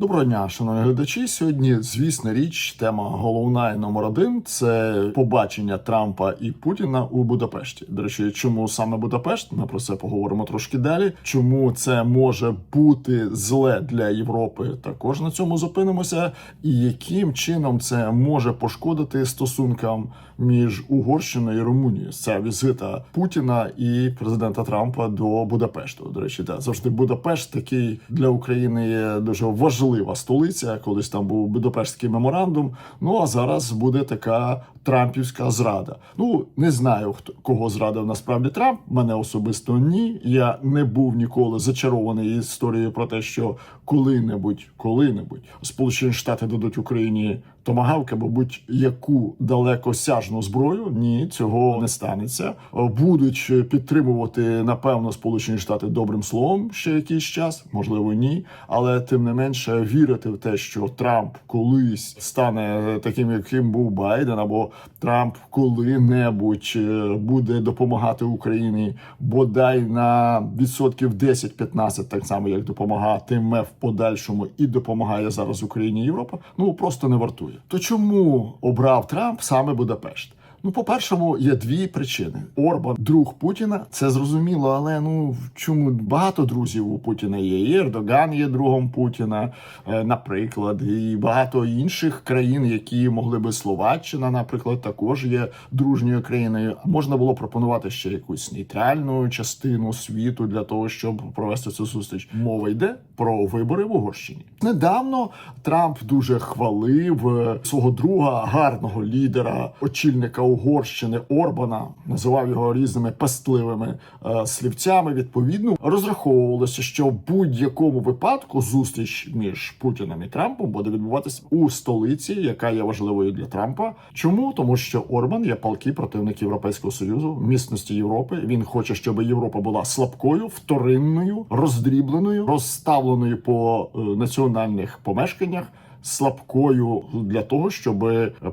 Доброго дня, шановні глядачі. Сьогодні, звісна річ, тема головна і номер один це побачення Трампа і Путіна у Будапешті. До речі, чому саме Будапешт? Ми про це поговоримо трошки далі. Чому це може бути зле для Європи? Також на цьому зупинимося. І яким чином це може пошкодити стосункам між Угорщиною і Румунією? Це візита Путіна і президента Трампа до Будапешту. До речі, да, завжди Будапешт такий для України є дуже важлива столиця. Колись там був Будапештський меморандум. Ну а зараз буде така Трампівська зрада. Ну не знаю, хто кого зрадив насправді Трамп. Мене особисто ні. Я не був ніколи зачарований історією про те, що коли-небудь, коли-небудь Сполучені Штати дадуть Україні томагавки, або будь-яку далекосяжну зброю. Ні, цього не станеться. Будуть підтримувати напевно Сполучені Штати добрим словом ще якийсь час, можливо, ні. Але тим не менше вірити в те, що Трамп колись стане таким, яким був Байден, або Трамп коли-небудь е, буде допомагати Україні, бодай на відсотків 10-15, так само як допомагатиме в подальшому і допомагає зараз Україні Європа. Ну просто не вартує. То чому обрав Трамп саме Будапешт? Ну, по-першому, є дві причини: Орбан, друг Путіна, це зрозуміло, але ну чому багато друзів у Путіна є? І Ердоган є другом Путіна, е, наприклад, і багато інших країн, які могли би Словаччина, наприклад, також є дружньою країною. Можна було пропонувати ще якусь нейтральну частину світу для того, щоб провести цю зустріч. Мова йде про вибори в Угорщині. Недавно Трамп дуже хвалив е, свого друга, гарного лідера, очільника Угорщини Орбана, називав його різними пестливими е, слівцями. Відповідно, розраховувалося, що в будь-якому випадку зустріч між Путіним і Трампом буде відбуватися у столиці, яка є важливою для Трампа. Чому тому, що Орбан є палкий противник Європейського союзу, міцності Європи. Він хоче, щоб Європа була слабкою, вторинною, роздрібленою, розставленою по е, національних помешканнях слабкою для того, щоб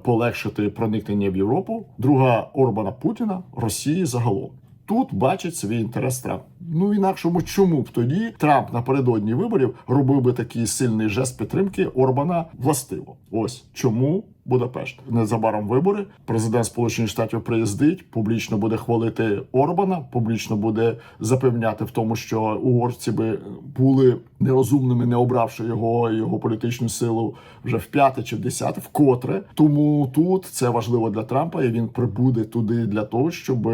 полегшити проникнення в Європу. Друга Орбана Путіна Росії загалом. Тут бачить свій інтерес Трамп. Ну інакшому, чому б тоді Трамп напередодні виборів робив би такий сильний жест підтримки Орбана властиво? Ось чому Будапешт незабаром вибори. Президент Сполучених Штатів приїздить, публічно буде хвалити Орбана, публічно буде запевняти в тому, що угорці би були нерозумними, не обравши його його політичну силу вже в п'яте чи в десяте, вкотре. Тому тут це важливо для Трампа, і він прибуде туди для того, щоб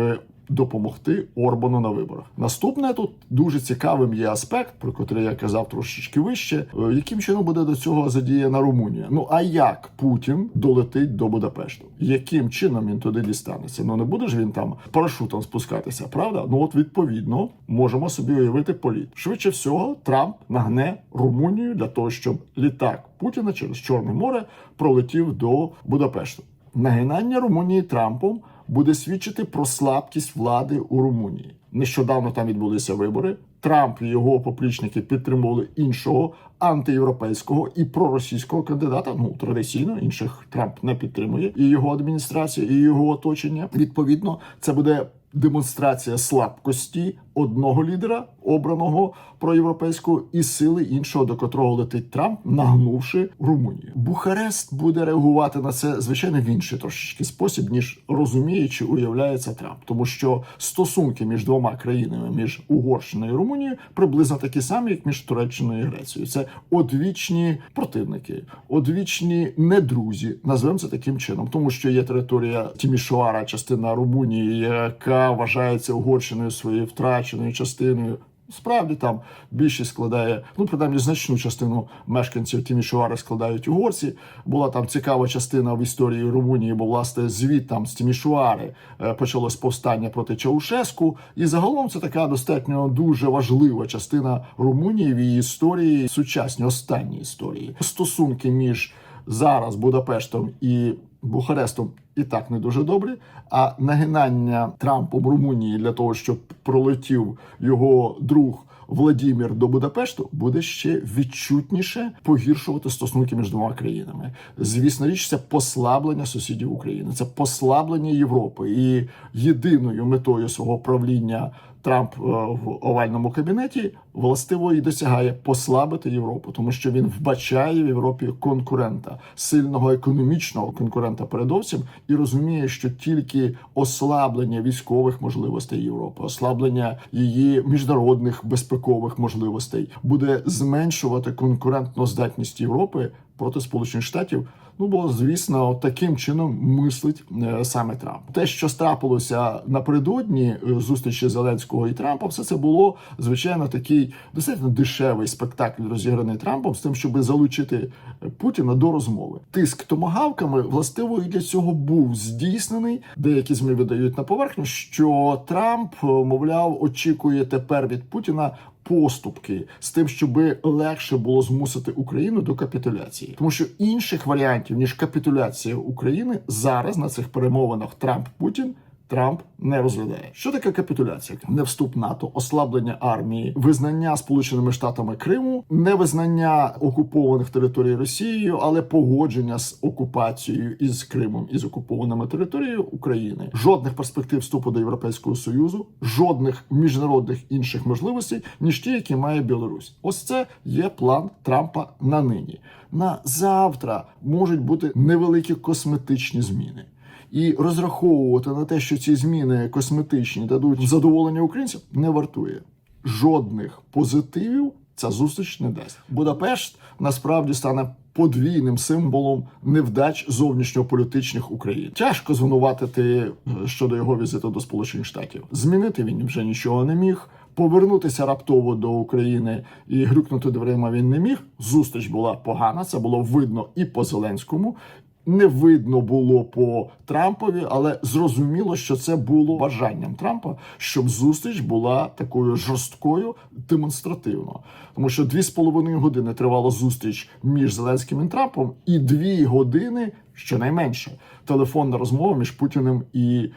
допомогти Орбану на виборах. Наступне тут дуже цікавим є аспект, про який я казав трошечки вище. Е, Яким чином буде до цього задіяна Румунія? Ну а як Путін долетить до Будапешту? Яким чином він туди дістанеться? Ну не буде ж він там парашутом спускатися, правда? Ну от відповідно можемо собі уявити політ. Швидше всього, Трамп нагне Румунію для того, щоб літак Путіна через Чорне море пролетів до Будапешту. Нагинання Румунії Трампом буде свідчити про слабкість влади у Румунії. Нещодавно там відбулися вибори. Трамп і його поплічники підтримували іншого антиєвропейського і проросійського кандидата. Ну традиційно інших Трамп не підтримує, і його адміністрація, і його оточення. Відповідно, це буде демонстрація слабкості одного лідера, обраного проєвропейського, і сили іншого, до котрого летить Трамп, нагнувши Румунію. Бухарест буде реагувати на це звичайно в інший трошечки спосіб, ніж розуміючи, уявляється Трамп, тому що стосунки між двома країнами, між Угорщиною і Румунією, приблизно такі самі, як між Туреччиною і Грецією. Це одвічні противники, одвічні недрузі. Назвемо це таким чином, тому що є територія Тімішуара, частина Румунії, яка вважається Угорщиною своєю втраченою частиною. Справді там більшість складає, ну принаймні значну частину мешканців Тімішуари складають угорці. Була там цікава частина в історії Румунії, бо власне звід там з Тімішуари е, почалось повстання проти Чаушеску. І загалом це така достатньо дуже важлива частина Румунії в її історії, сучасній останній історії. Стосунки між зараз Будапештом і Бухарестом і так не дуже добре. А нагинання Трампом Румунії для того, щоб пролетів його друг Владімір до Будапешту, буде ще відчутніше погіршувати стосунки між двома країнами. Звісно, річ це послаблення сусідів України, це послаблення Європи і єдиною метою свого правління Трамп е, в овальному кабінеті властиво і досягає послабити Європу, тому що він вбачає в Європі конкурента, сильного економічного конкурента передовсім, і розуміє, що тільки ослаблення військових можливостей Європи, ослаблення її міжнародних безпекових можливостей буде зменшувати конкурентну здатність Європи проти Сполучених Штатів. Ну бо звісно, таким чином мислить е, саме Трамп. Те, що трапилося напередодні е, зустрічі Зеленського і Трампа, все це було звичайно такий достатньо дешевий спектакль, розіграний Трампом з тим, щоб залучити Путіна до розмови. Тиск томагавками властиво і для цього був здійснений. Деякі змі видають на поверхню, що Трамп, мовляв, очікує тепер від Путіна поступки з тим, щоб легше було змусити Україну до капітуляції, тому що інших варіантів ніж капітуляція України зараз на цих перемовинах Трамп Путін. Трамп не розглядає. Що таке капітуляція? Не вступ НАТО, ослаблення армії, визнання Сполученими Штатами Криму, невизнання окупованих територій Росією, але погодження з окупацією із Кримом із окупованими територією України. Жодних перспектив вступу до Європейського союзу, жодних міжнародних інших можливостей, ніж ті, які має Білорусь. Ось це є план Трампа на нині. На завтра можуть бути невеликі косметичні зміни. І розраховувати на те, що ці зміни косметичні дадуть задоволення українцям, не вартує. Жодних позитивів ця зустріч не дасть. Будапешт насправді стане подвійним символом невдач зовнішньополітичних України. Тяжко звинуватити е, щодо його візиту до Сполучених Штатів. Змінити він вже нічого не міг. Повернутися раптово до України і грюкнути дверима він не міг. Зустріч була погана. Це було видно і по Зеленському. Не видно було по Трампові, але зрозуміло, що це було бажанням Трампа, щоб зустріч була такою жорсткою демонстративно. Тому що дві з половиною години тривала зустріч між Зеленським і Трампом, і дві години, щонайменше, телефонна розмова між Путіним і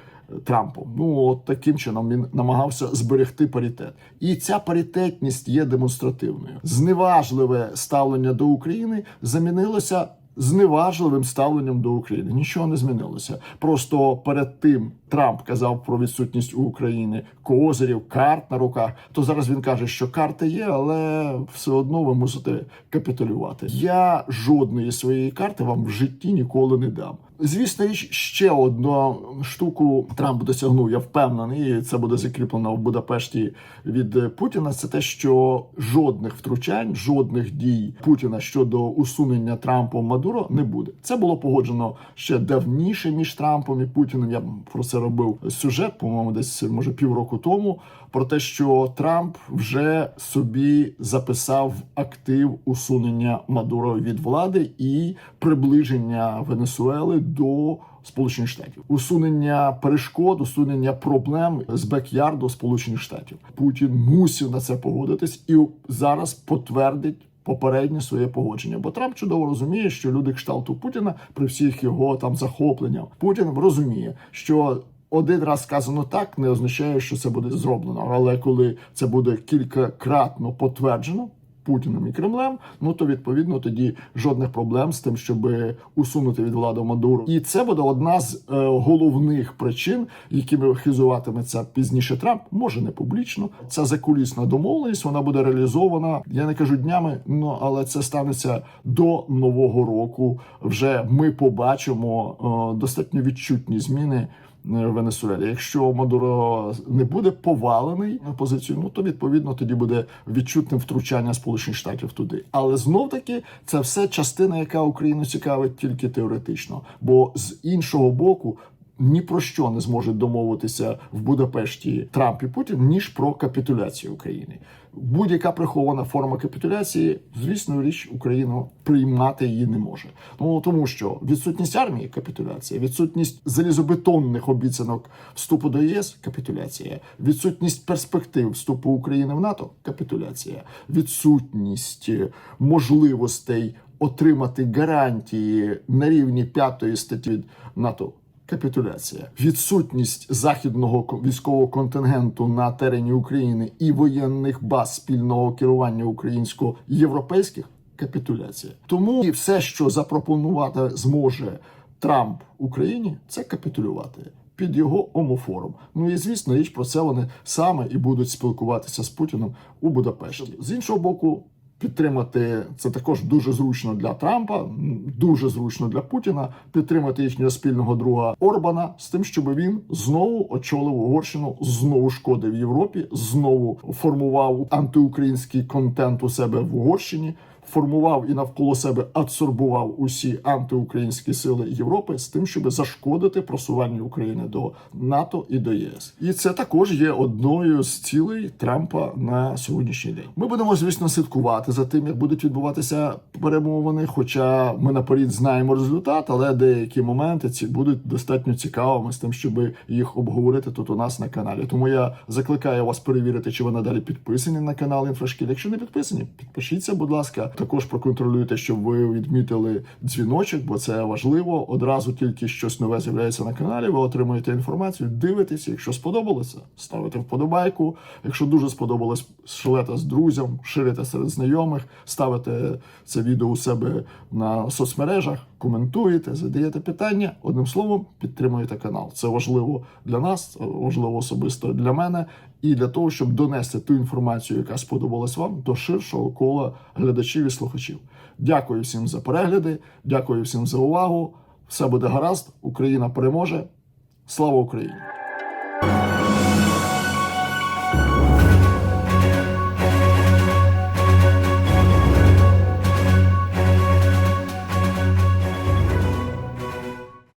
Трампом. Ну от таким чином він намагався зберегти паритет, і ця паритетність є демонстративною. Зневажливе ставлення до України замінилося. Зневажливим ставленням до України нічого не змінилося. Просто перед тим Трамп казав про відсутність у України козирів, карт на руках. То зараз він каже, що карти є, але все одно ви мусите капітулювати. Я жодної своєї карти вам в житті ніколи не дам. Звісно, річ ще одну штуку Трамп досягнув. Я впевнений, і це буде закріплено в Будапешті від Путіна. Це те, що жодних втручань, жодних дій Путіна щодо усунення Трампом Мадуро не буде. Це було погоджено ще давніше між Трампом і Путіним. Я про це робив сюжет, по-моєму, десь може півроку тому. Про те, що Трамп вже собі записав актив усунення Мадуро від влади і приближення Венесуели до Сполучених Штатів, усунення перешкод, усунення проблем з бекярду Сполучених Штатів. Путін мусив на це погодитись і зараз потвердить. Попереднє своє погодження, бо Трамп чудово розуміє, що люди кшталту Путіна при всіх його там захопленнях Путін розуміє, що один раз сказано так, не означає, що це буде зроблено. Але коли це буде кількакратно потверджено. Путіним і Кремлем, ну то відповідно тоді жодних проблем з тим, щоб усунути від влади Мадуру. І це буде одна з е, головних причин, якими хизуватиметься пізніше Трамп. Може не публічно. Це закулісна домовленість. Вона буде реалізована. Я не кажу днями, ну але це станеться до нового року. Вже ми побачимо е, достатньо відчутні зміни. В Венесуелі. Якщо Мадуро не буде повалений на позицію, ну то відповідно тоді буде відчутним втручання Сполучених Штатів туди. Але знов таки це все частина, яка Україну цікавить тільки теоретично. Бо з іншого боку. Ні про що не зможуть домовитися в Будапешті Трамп і Путін ніж про капітуляцію України. Будь-яка прихована форма капітуляції, звісно, річ Україна приймати її не може. Ну тому що відсутність армії капітуляція, відсутність залізобетонних обіцянок вступу до ЄС капітуляція, відсутність перспектив вступу України в НАТО капітуляція, відсутність можливостей отримати гарантії на рівні п'ятої статті від НАТО. Капітуляція, відсутність західного військового контингенту на терені України і воєнних баз спільного керування українсько-європейських капітуляція. Тому і все, що запропонувати зможе Трамп Україні, це капітулювати. під його омофором. Ну і звісно, річ про це вони саме і будуть спілкуватися з Путіним у Будапешті. З іншого боку. Підтримати це також дуже зручно для Трампа, дуже зручно для Путіна. Підтримати їхнього спільного друга Орбана з тим, щоб він знову очолив Угорщину, знову шкодив Європі, знову формував антиукраїнський контент у себе в Угорщині. Формував і навколо себе адсорбував усі антиукраїнські сили Європи з тим, щоб зашкодити просуванню України до НАТО і до ЄС. І це також є одною з цілей Трампа на сьогоднішній день. Ми будемо, звісно, слідкувати за тим, як будуть відбуватися перемовини. Хоча ми наперед знаємо результат, але деякі моменти ці будуть достатньо цікавими з тим, щоб їх обговорити тут у нас на каналі. Тому я закликаю вас перевірити, чи ви надалі підписані на канал Інфрашкіл. Якщо не підписані, підпишіться, будь ласка. Також проконтролюйте, щоб ви відмітили дзвіночок, бо це важливо. Одразу тільки щось нове з'являється на каналі. Ви отримуєте інформацію, дивитеся. Якщо сподобалося, ставите вподобайку. Якщо дуже сподобалось, шлете з друзям, ширите серед знайомих, ставите це відео у себе на соцмережах, коментуєте, задаєте питання. Одним словом, підтримуєте канал. Це важливо для нас, важливо особисто для мене, і для того, щоб донести ту інформацію, яка сподобалась вам, до ширшого кола глядачів і слухачів. Дякую всім за перегляди, дякую всім за увагу. Все буде гаразд. Україна переможе. Слава Україні!